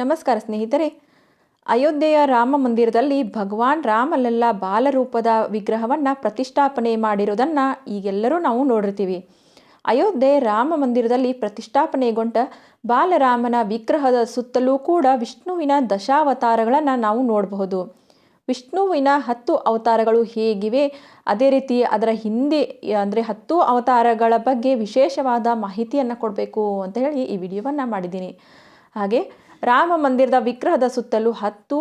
ನಮಸ್ಕಾರ ಸ್ನೇಹಿತರೆ. ಅಯೋಧ್ಯೆಯ ರಾಮ ಮಂದಿರದಲ್ಲಿ ಭಗವಾನ್ ರಾಮಲೆಲ್ಲ ಬಾಲರೂಪದ ವಿಗ್ರಹವನ್ನು ಪ್ರತಿಷ್ಠಾಪನೆ ಮಾಡಿರೋದನ್ನು ಈಗೆಲ್ಲರೂ ನಾವು ನೋಡಿರ್ತೀವಿ. ಅಯೋಧ್ಯೆ ರಾಮ ಮಂದಿರದಲ್ಲಿ ಪ್ರತಿಷ್ಠಾಪನೆಗೊಂಡ ಬಾಲರಾಮನ ವಿಗ್ರಹದ ಸುತ್ತಲೂ ಕೂಡ ವಿಷ್ಣುವಿನ ದಶಾವತಾರಗಳನ್ನು ನಾವು ನೋಡಬಹುದು. ವಿಷ್ಣುವಿನ ಹತ್ತು ಅವತಾರಗಳು ಹೇಗಿವೆ? ಅದೇ ರೀತಿ ಅದರ ಹಿಂದೆ, ಅಂದರೆ ಹತ್ತು ಅವತಾರಗಳ ಬಗ್ಗೆ ವಿಶೇಷವಾದ ಮಾಹಿತಿಯನ್ನು ಕೊಡಬೇಕು ಅಂತ ಹೇಳಿ ಈ ವಿಡಿಯೋವನ್ನು ಮಾಡಿದ್ದೀನಿ. ಹಾಗೆ ರಾಮ ಮಂದಿರದ ವಿಗ್ರಹದ ಸುತ್ತಲೂ ಹತ್ತು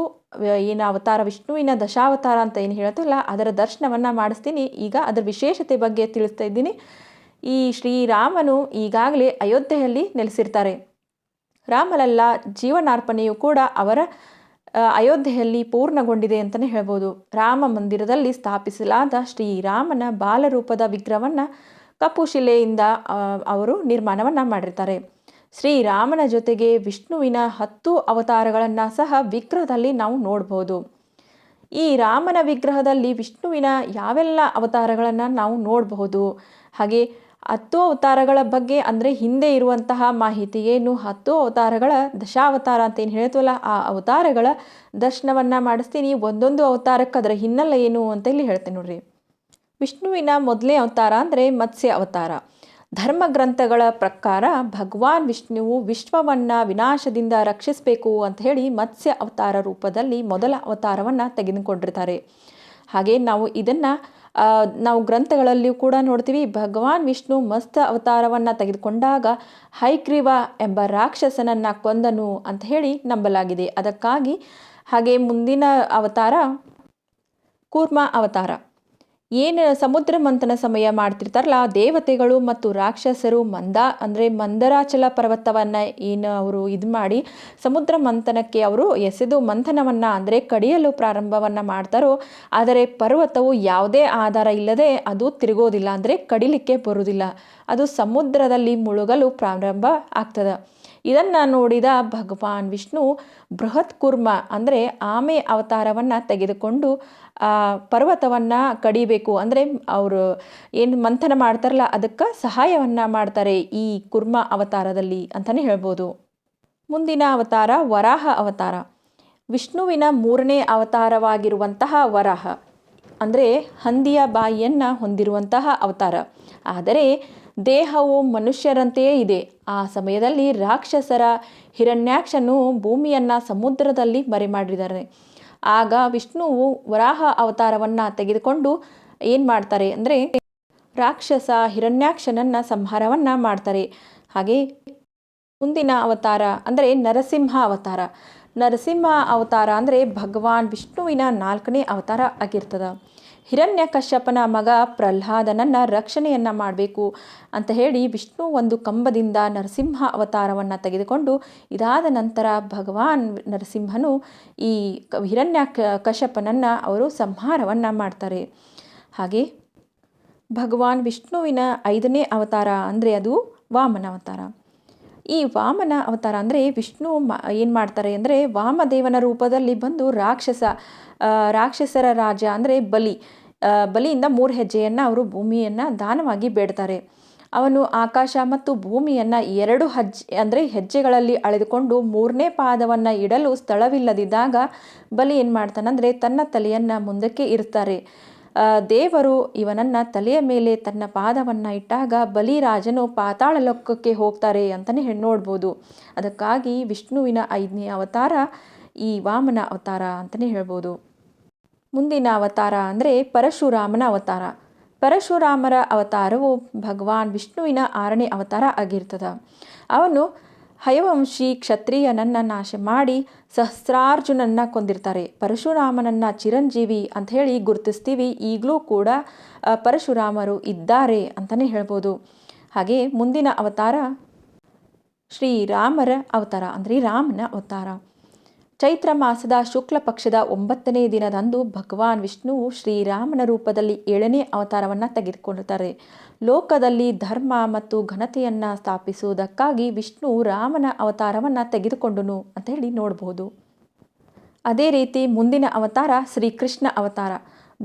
ಏನು ಅವತಾರ, ವಿಷ್ಣುವಿನ ದಶಾವತಾರ ಅಂತ ಏನು ಹೇಳ್ತಲ್ಲ, ಅದರ ದರ್ಶನವನ್ನು ಮಾಡಿಸ್ತೀನಿ. ಈಗ ಅದರ ವಿಶೇಷತೆ ಬಗ್ಗೆ ತಿಳಿಸ್ತಾ ಇದ್ದೀನಿ. ಈ ಶ್ರೀರಾಮನು ಈಗಾಗಲೇ ಅಯೋಧ್ಯೆಯಲ್ಲಿ ನೆಲೆಸಿರ್ತಾರೆ. ರಾಮಲಲ್ಲ ಜೀವನಾರ್ಪಣೆಯು ಕೂಡ ಅವರ ಅಯೋಧ್ಯೆಯಲ್ಲಿ ಪೂರ್ಣಗೊಂಡಿದೆ ಅಂತಲೇ ಹೇಳ್ಬೋದು. ರಾಮ ಮಂದಿರದಲ್ಲಿ ಸ್ಥಾಪಿಸಲಾದ ಶ್ರೀರಾಮನ ಬಾಲರೂಪದ ವಿಗ್ರಹವನ್ನು ಕಪ್ಪು ಶಿಲೆಯಿಂದ ಅವರು ನಿರ್ಮಾಣವನ್ನು ಮಾಡಿರ್ತಾರೆ. ಶ್ರೀರಾಮನ ಜೊತೆಗೆ ವಿಷ್ಣುವಿನ ಹತ್ತು ಅವತಾರಗಳನ್ನು ಸಹ ವಿಗ್ರಹದಲ್ಲಿ ನಾವು ನೋಡ್ಬೋದು. ಈ ರಾಮನ ವಿಗ್ರಹದಲ್ಲಿ ವಿಷ್ಣುವಿನ ಯಾವೆಲ್ಲ ಅವತಾರಗಳನ್ನು ನಾವು ನೋಡಬಹುದು ಹಾಗೆ ಹತ್ತು ಅವತಾರಗಳ ಬಗ್ಗೆ ಅಂದರೆ ಹಿಂದೆ ಇರುವಂತಹ ಮಾಹಿತಿ ಏನು? ಹತ್ತು ಅವತಾರಗಳ ದಶಾವತಾರ ಅಂತ ಏನು ಹೇಳ್ತೀವಲ್ಲ, ಆ ಅವತಾರಗಳ ದರ್ಶನವನ್ನು ಮಾಡಿಸ್ತೀನಿ. ಒಂದೊಂದು ಅವತಾರಕ್ಕೆ ಅದರ ಹಿನ್ನೆಲೆ ಏನು ಅಂತ ಇಲ್ಲಿ ಹೇಳ್ತೀನಿ ನೋಡ್ರಿ. ವಿಷ್ಣುವಿನ ಮೊದಲನೇ ಅವತಾರ ಅಂದರೆ ಮತ್ಸ್ಯ ಅವತಾರ. ಧರ್ಮ ಗ್ರಂಥಗಳ ಪ್ರಕಾರ ಭಗವಾನ್ ವಿಷ್ಣುವು ವಿಶ್ವವನ್ನು ವಿನಾಶದಿಂದ ರಕ್ಷಿಸಬೇಕು ಅಂತ ಹೇಳಿ ಮತ್ಸ್ಯ ಅವತಾರ ರೂಪದಲ್ಲಿ ಮೊದಲ ಅವತಾರವನ್ನು ತೆಗೆದುಕೊಂಡಿರ್ತಾರೆ. ಹಾಗೆ ನಾವು ಇದನ್ನು ನಾವು ಗ್ರಂಥಗಳಲ್ಲಿಯೂ ಕೂಡ ನೋಡ್ತೀವಿ. ಭಗವಾನ್ ವಿಷ್ಣು ಮಸ್ತ ಅವತಾರವನ್ನು ತೆಗೆದುಕೊಂಡಾಗ ಹೈಗ್ರೀವ ಎಂಬ ರಾಕ್ಷಸನನ್ನು ಕೊಂದನು ಅಂತ ಹೇಳಿ ನಂಬಲಾಗಿದೆ. ಅದಕ್ಕಾಗಿ ಹಾಗೆ ಮುಂದಿನ ಅವತಾರ ಕೂರ್ಮ ಅವತಾರ. ಏನು ಸಮುದ್ರ ಮಂಥನ ಸಮಯ ಮಾಡ್ತಿರ್ತಾರಲ್ಲ, ದೇವತೆಗಳು ಮತ್ತು ರಾಕ್ಷಸರು ಮಂದ, ಅಂದರೆ ಮಂದರಾಚಲ ಪರ್ವತವನ್ನು ಏನು ಅವರು ಇದು ಮಾಡಿ ಸಮುದ್ರ ಮಂಥನಕ್ಕೆ ಅವರು ಎಸೆದು ಮಂಥನವನ್ನು, ಅಂದರೆ ಕಡಿಯಲು ಪ್ರಾರಂಭವನ್ನು ಮಾಡ್ತಾರೋ, ಆದರೆ ಪರ್ವತವು ಯಾವುದೇ ಆಧಾರ ಇಲ್ಲದೆ ಅದು ತಿರುಗೋದಿಲ್ಲ, ಅಂದರೆ ಕಡಿಲಿಕ್ಕೆ ಬರುವುದಿಲ್ಲ ಅದು ಸಮುದ್ರದಲ್ಲಿ ಮುಳುಗಲು ಪ್ರಾರಂಭ ಆಗ್ತದೆ. ಇದನ್ನು ನೋಡಿದ ಭಗವಾನ್ ವಿಷ್ಣು ಬೃಹತ್ ಕುರ್ಮ ಅಂದರೆ ಆಮೆ ಅವತಾರವನ್ನು ತೆಗೆದುಕೊಂಡು ಪರ್ವತವನ್ನು ಕಡಿಬೇಕು. ಅಂದರೆ ಅವರು ಏನು ಮಂಥನ ಮಾಡ್ತಾರಲ್ಲ, ಅದಕ್ಕೆ ಸಹಾಯವನ್ನು ಮಾಡ್ತಾರೆ ಈ ಕುರ್ಮ ಅವತಾರದಲ್ಲಿ ಅಂತಲೇ ಹೇಳ್ಬೋದು. ಮುಂದಿನ ಅವತಾರ ವರಾಹ ಅವತಾರ. ವಿಷ್ಣುವಿನ ಮೂರನೇ ಅವತಾರವಾಗಿರುವಂತಹ ವರಾಹ ಅಂದರೆ ಹಂದಿಯ ಬಾಯಿಯನ್ನು ಹೊಂದಿರುವಂತಹ ಅವತಾರ. ಆದರೆ ದೇಹವು ಮನುಷ್ಯರಂತೆಯೇ ಇದೆ. ಆ ಸಮಯದಲ್ಲಿ ರಾಕ್ಷಸರ ಹಿರಣ್ಯಾಕ್ಷನು ಭೂಮಿಯನ್ನು ಸಮುದ್ರದಲ್ಲಿ ಮರೆಮಾಡಿದ್ದಾರೆ ಆಗ ವಿಷ್ಣುವು ವರಾಹ ಅವತಾರವನ್ನು ತೆಗೆದುಕೊಂಡು ಏನು ಮಾಡ್ತಾರೆ ಅಂದರೆ ರಾಕ್ಷಸ ಹಿರಣ್ಯಾಕ್ಷನನ್ನು ಸಂಹಾರವನ್ನು ಮಾಡ್ತಾರೆ. ಹಾಗೆ ಮುಂದಿನ ಅವತಾರ ಅಂದರೆ ನರಸಿಂಹ ಅವತಾರ. ನರಸಿಂಹ ಅವತಾರ ಅಂದರೆ ಭಗವಾನ್ ವಿಷ್ಣುವಿನ ನಾಲ್ಕನೇ ಅವತಾರ ಆಗಿರ್ತದ. ಹಿರಣ್ಯ ಕಶ್ಯಪನ ಮಗ ಪ್ರಹ್ಲಾದನನ್ನು ರಕ್ಷಣೆಯನ್ನು ಮಾಡಬೇಕು ಅಂತ ಹೇಳಿ ವಿಷ್ಣು ಒಂದು ಕಂಬದಿಂದ ನರಸಿಂಹ ಅವತಾರವನ್ನು ತೆಗೆದುಕೊಂಡು ಇದಾದ ನಂತರ ಭಗವಾನ್ ನರಸಿಂಹನು ಈ ಹಿರಣ್ಯ ಕಶ್ಯಪನನ್ನು ಅವರು ಸಂಹಾರವನ್ನು ಮಾಡ್ತಾರೆ. ಹಾಗೆ ಭಗವಾನ್ ವಿಷ್ಣುವಿನ ಐದನೇ ಅವತಾರ ಅಂದರೆ ಅದು ವಾಮನ ಅವತಾರ. ಈ ವಾಮನ ಅವತಾರ ಅಂದರೆ ವಿಷ್ಣು ಏನು ಮಾಡ್ತಾರೆ ಅಂದರೆ ವಾಮದೇವನ ರೂಪದಲ್ಲಿ ಬಂದು ರಾಕ್ಷಸ ರಾಕ್ಷಸರ ರಾಜ ಅಂದರೆ ಬಲಿ ಬಲಿಯಿಂದ ಮೂರು ಹೆಜ್ಜೆಯನ್ನು ಅವರು ಭೂಮಿಯನ್ನು ದಾನವಾಗಿ ಬೇಡ್ತಾರೆ. ಅವನು ಆಕಾಶ ಮತ್ತು ಭೂಮಿಯನ್ನು ಎರಡು ಹೆಜ್ಜೆ, ಅಂದರೆ ಹೆಜ್ಜೆಗಳಲ್ಲಿ ಅಳೆದುಕೊಂಡು ಮೂರನೇ ಪಾದವನ್ನು ಇಡಲು ಸ್ಥಳವಿಲ್ಲದಿದ್ದಾಗ ಬಲಿ ಏನು ಮಾಡ್ತಾನಂದರೆ ತನ್ನ ತಲೆಯನ್ನು ಮುಂದಕ್ಕೆ ಇರ್ತಾರೆ. ದೇವರು ಇವನನ್ನು ತಲೆಯ ಮೇಲೆ ತನ್ನ ಪಾದವನ್ನು ಇಟ್ಟಾಗ ಬಲಿರಾಜನು ಪಾತಾಳ ಲೋಕಕ್ಕೆ ಹೋಗ್ತಾರೆ ಅಂತಲೇ ಹೇಳಿ ನೋಡ್ಬೋದು. ಅದಕ್ಕಾಗಿ ವಿಷ್ಣುವಿನ ಐದನೇ ಅವತಾರ ಈ ವಾಮನ ಅವತಾರ ಅಂತಲೇ ಹೇಳ್ಬೋದು. ಮುಂದಿನ ಅವತಾರ ಅಂದರೆ ಪರಶುರಾಮನ ಅವತಾರ. ಪರಶುರಾಮರ ಅವತಾರವು ಭಗವಾನ್ ವಿಷ್ಣುವಿನ ಆರನೇ ಅವತಾರ ಆಗಿರ್ತದೆ. ಅವನು ಹಯವಂಶಿ ಕ್ಷತ್ರಿಯನನ್ನು ನಾಶ ಮಾಡಿ ಸಹಸ್ರಾರ್ಜುನನ್ನ ಕೊಂದಿರ್ತಾರೆ. ಪರಶುರಾಮನನ್ನ ಚಿರಂಜೀವಿ ಅಂತ ಹೇಳಿ ಗುರುತಿಸ್ತೀವಿ. ಈಗಲೂ ಕೂಡ ಪರಶುರಾಮರು ಇದ್ದಾರೆ ಅಂತಲೇ ಹೇಳ್ಬೋದು. ಹಾಗೆ ಮುಂದಿನ ಅವತಾರ ಶ್ರೀರಾಮರ ಅವತಾರ, ಅಂದರೆ ರಾಮನ ಅವತಾರ. ಚೈತ್ರ ಮಾಸದ ಶುಕ್ಲ ಪಕ್ಷದ ಒಂಬತ್ತನೇ ದಿನದಂದು ಭಗವಾನ್ ವಿಷ್ಣು ಶ್ರೀರಾಮನ ರೂಪದಲ್ಲಿ ಏಳನೇ ಅವತಾರವನ್ನು ತೆಗೆದುಕೊಳ್ಳುತ್ತಾರೆ ಲೋಕದಲ್ಲಿ ಧರ್ಮ ಮತ್ತು ಘನತೆಯನ್ನು ಸ್ಥಾಪಿಸುವುದಕ್ಕಾಗಿ ವಿಷ್ಣು ರಾಮನ ಅವತಾರವನ್ನು ತೆಗೆದುಕೊಂಡನು ಅಂತ ಹೇಳಿ ನೋಡಬಹುದು ಅದೇ ರೀತಿ ಮುಂದಿನ ಅವತಾರ ಶ್ರೀಕೃಷ್ಣ ಅವತಾರ.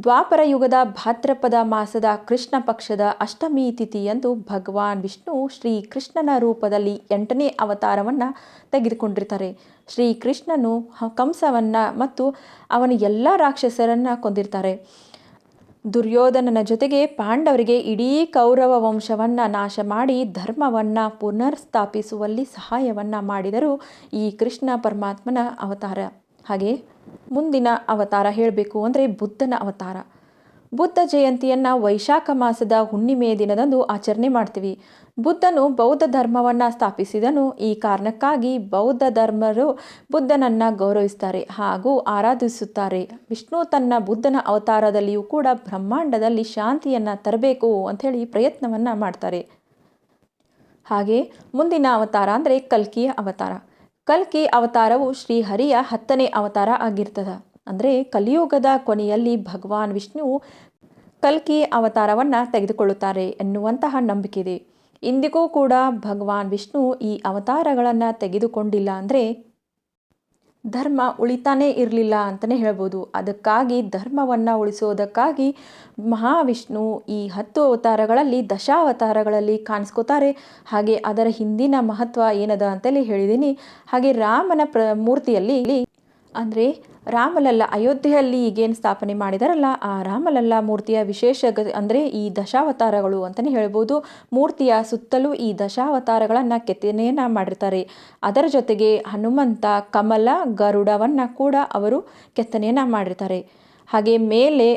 ದ್ವಾಪರ ಯುಗದ ಭಾದ್ರಪದ ಮಾಸದ ಕೃಷ್ಣ ಪಕ್ಷದ ಅಷ್ಟಮಿ ತಿಥಿಯಂದು ಭಗವಾನ್ ವಿಷ್ಣು ಶ್ರೀ ಕೃಷ್ಣನ ರೂಪದಲ್ಲಿ ಎಂಟನೇ ಅವತಾರವನ್ನು ತೆಗೆದುಕೊಂಡಿರ್ತಾರೆ. ಶ್ರೀ ಕೃಷ್ಣನು ಹ- ಮತ್ತು ಅವನ ಎಲ್ಲ ರಾಕ್ಷಸರನ್ನು ಕೊಂದಿರ್ತಾರೆ. ದುರ್ಯೋಧನನ ಜೊತೆಗೆ ಪಾಂಡವರಿಗೆ ಇಡೀ ಕೌರವ ವಂಶವನ್ನು ನಾಶ ಮಾಡಿ ಧರ್ಮವನ್ನು ಪುನರ್ಸ್ಥಾಪಿಸುವಲ್ಲಿ ಸಹಾಯವನ್ನು ಮಾಡಿದರು ಈ ಕೃಷ್ಣ ಪರಮಾತ್ಮನ ಅವತಾರ. ಹಾಗೆ ಮುಂದಿನ ಅವತಾರ ಹೇಳಬೇಕು ಅಂದರೆ ಬುದ್ಧನ ಅವತಾರ. ಬುದ್ಧ ಜಯಂತಿಯನ್ನು ವೈಶಾಖ ಮಾಸದ ಹುಣ್ಣಿಮೆಯ ದಿನದಂದು ಆಚರಣೆ ಮಾಡ್ತೀವಿ. ಬುದ್ಧನು ಬೌದ್ಧ ಧರ್ಮವನ್ನು ಸ್ಥಾಪಿಸಿದನು. ಈ ಕಾರಣಕ್ಕಾಗಿ ಬೌದ್ಧ ಧರ್ಮರು ಬುದ್ಧನನ್ನು ಗೌರವಿಸ್ತಾರೆ ಹಾಗೂ ಆರಾಧಿಸುತ್ತಾರೆ. ವಿಷ್ಣು ತನ್ನ ಬುದ್ಧನ ಅವತಾರದಲ್ಲಿಯೂ ಕೂಡ ಬ್ರಹ್ಮಾಂಡದಲ್ಲಿ ಶಾಂತಿಯನ್ನು ತರಬೇಕು ಅಂಥೇಳಿ ಪ್ರಯತ್ನವನ್ನು ಮಾಡ್ತಾರೆ. ಹಾಗೆ ಮುಂದಿನ ಅವತಾರ ಅಂದರೆ ಕಲ್ಕಿಯ ಅವತಾರ. ಕಲ್ಕಿ ಅವತಾರವು ಶ್ರೀಹರಿಯ ಹತ್ತನೇ ಅವತಾರ ಆಗಿರ್ತದೆ. ಅಂದರೆ ಕಲಿಯುಗದ ಕೊನೆಯಲ್ಲಿ ಭಗವಾನ್ ವಿಷ್ಣು ಕಲ್ಕಿ ಅವತಾರವನ್ನು ತೆಗೆದುಕೊಳ್ಳುತ್ತಾರೆ ಎನ್ನುವಂತಹ ನಂಬಿಕೆ ಇದೆ. ಇಂದಿಗೂ ಕೂಡ ಭಗವಾನ್ ವಿಷ್ಣು ಈ ಅವತಾರಗಳನ್ನು ತೆಗೆದುಕೊಂಡಿಲ್ಲ ಅಂದರೆ ಧರ್ಮ ಉಳಿತಾನೇ ಇರಲಿಲ್ಲ ಅಂತಲೇ ಹೇಳ್ಬೋದು. ಅದಕ್ಕಾಗಿ ಧರ್ಮವನ್ನು ಉಳಿಸೋದಕ್ಕಾಗಿ ಮಹಾವಿಷ್ಣು ಈ ಹತ್ತು ಅವತಾರಗಳಲ್ಲಿ ದಶಾವತಾರಗಳಲ್ಲಿ ಕಾಣಿಸ್ಕೋತಾರೆ. ಹಾಗೆ ಅದರ ಹಿಂದಿನ ಮಹತ್ವ ಏನದ ಅಂತೇಳಿ ಹೇಳಿದ್ದೀನಿ ಹಾಗೆ ರಾಮನ ಪ್ರ ಮೂರ್ತಿಯಲ್ಲಿ, ಅಂದರೆ ರಾಮಲಲ್ಲ ಅಯೋಧ್ಯೆಯಲ್ಲಿ ಈಗೇನು ಸ್ಥಾಪನೆ ಮಾಡಿದಾರಲ್ಲ, ಆ ರಾಮಲಲ್ಲ ಮೂರ್ತಿಯ ವಿಶೇಷ ಗ ಅಂದರೆ ಈ ದಶಾವತಾರಗಳು ಅಂತಲೇ ಹೇಳ್ಬೋದು. ಮೂರ್ತಿಯ ಸುತ್ತಲೂ ಈ ದಶಾವತಾರಗಳನ್ನು ಕೆತ್ತನೆಯನ್ನು ಮಾಡಿರ್ತಾರೆ. ಅದರ ಜೊತೆಗೆ ಹನುಮಂತ, ಕಮಲ, ಗರುಡವನ್ನು ಕೂಡ ಅವರು ಕೆತ್ತನೆಯನ್ನು ಮಾಡಿರ್ತಾರೆ. ಹಾಗೆ ಮೇಲೆ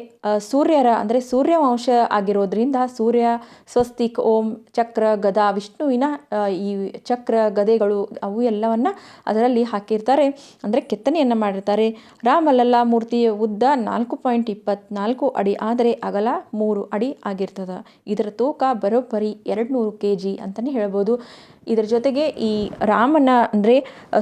ಸೂರ್ಯರ, ಅಂದರೆ ಸೂರ್ಯವಂಶ ಆಗಿರೋದ್ರಿಂದ ಸೂರ್ಯ, ಸ್ವಸ್ತಿಕ್, ಓಂ, ಚಕ್ರ, ಗದಾ, ವಿಷ್ಣುವಿನ ಈ ಚಕ್ರ, ಗದೆಗಳು, ಅವು ಎಲ್ಲವನ್ನು ಅದರಲ್ಲಿ ಹಾಕಿರ್ತಾರೆ. ಅಂದರೆ ಕೆತ್ತನೆಯನ್ನು ಮಾಡಿರ್ತಾರೆ. ರಾಮಲಲ್ಲ ಮೂರ್ತಿಯ ಉದ್ದ ನಾಲ್ಕು ಪಾಯಿಂಟ್ ಇಪ್ಪತ್ನಾಲ್ಕು ಅಡಿ ಆದರೆ ಅಗಲ ಮೂರು ಅಡಿ ಆಗಿರ್ತದೆ. ಇದರ ತೂಕ ಬರೋಬ್ಬರಿ ಎರಡು ನೂರು ಕೆ ಜಿ ಅಂತಲೇ ಹೇಳ್ಬೋದು. ಇದರ ಜೊತೆಗೆ ಈ ರಾಮನ ಅಂದರೆ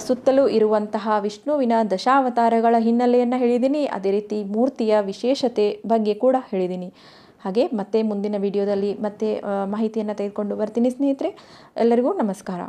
ಸುತ್ತಲೂ ಇರುವಂತಹ ವಿಷ್ಣುವಿನ ದಶಾವತಾರಗಳ ಹಿನ್ನೆಲೆಯನ್ನು ಹೇಳಿದ್ದೀನಿ ಅದೇ ರೀತಿ ಮೂರ್ತಿಯ ವಿಶೇಷತೆ ಬಗ್ಗೆ ಕೂಡ ಹೇಳಿದ್ದೀನಿ ಹಾಗೆ ಮತ್ತೆ ಮುಂದಿನ ವಿಡಿಯೋದಲ್ಲಿ ಮತ್ತೆ ಮಾಹಿತಿಯನ್ನು ತೆಗೆದುಕೊಂಡು ಬರ್ತೀನಿ ಸ್ನೇಹಿತರೆ. ಎಲ್ಲರಿಗೂ ನಮಸ್ಕಾರ.